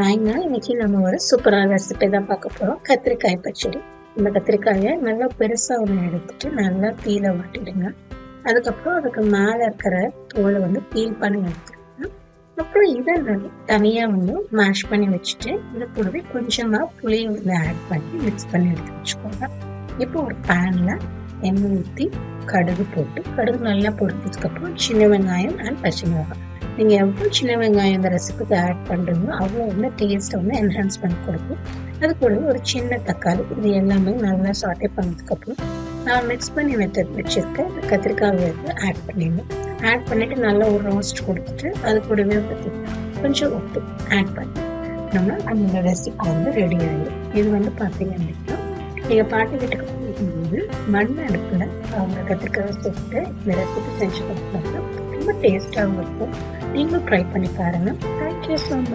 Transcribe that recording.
ஹாய்ங்க இன்னைக்கு நம்ம ஒரு சூப்பரான ரெசிபி தான் பார்க்க போகிறோம் கத்திரிக்காய் பச்சடி. இந்த கத்திரிக்காயை நல்லா பெருசாக ஒன்று எடுத்துட்டு நல்லா பீலை வாட்டிடுங்க. அதுக்கப்புறம் அதுக்கு மேலே இருக்கிற தோலை வந்து பீல் பண்ணி எடுத்துருங்க அப்புறம் இதை நல்லா தனியாக வந்து மேஷ் பண்ணி வச்சுட்டு இது கூடவே கொஞ்சமாக புளியை வந்து ஆட் பண்ணி மிக்ஸ் பண்ணி எடுத்து வச்சுக்கோங்க. இப்போ ஒரு பேனில் எண்ணெய் ஊற்றி கடுகு போட்டு கடுகு நல்லா பொறுத்ததுக்கப்புறம் சின்ன வெங்காயம் அண்ட் பச்சை மிளகாய். நீங்கள் எவ்வளோ சின்ன வெங்காயம் இந்த ரெசிபிக்கு ஆட் பண்ணுறீங்களோ அவ்வளோ வந்து டேஸ்ட்டை வந்து என்ஹான்ஸ் பண்ணி கொடுக்கும். அது கூட ஒரு சின்ன தக்காளி இது எல்லாமே நல்லா சாட்டே பண்ணதுக்கப்புறம் நான் மிக்ஸ் பண்ணி மெத்தட் வச்சுருக்க கத்திரிக்காய் வந்து ஆட் பண்ணிடணும். ஆட் பண்ணிவிட்டு நல்லா ஒரு ரோஸ்ட் கொடுத்துட்டு அது கூடவே வந்து கொஞ்சம் உப்பு ஆட் பண்ணி நம்ம அந்த ரெசிபி வந்து ரெடி ஆகிடும் இது வந்து பார்த்தீங்க அப்படின்னா நீங்கள் பாட்டி வீட்டுக்கு போகும்போது மண் அடுப்பில் அவங்க கத்திரிக்காய் சேர்த்து இந்த ரெசிபி செஞ்சு கொடுத்தாங்க ரொம்ப டேஸ்ட்டாகவும் இருக்கும். நீங்களும் ட்ரை பண்ணி பாருங்கள் தேங்க்யூ ஸோ மச்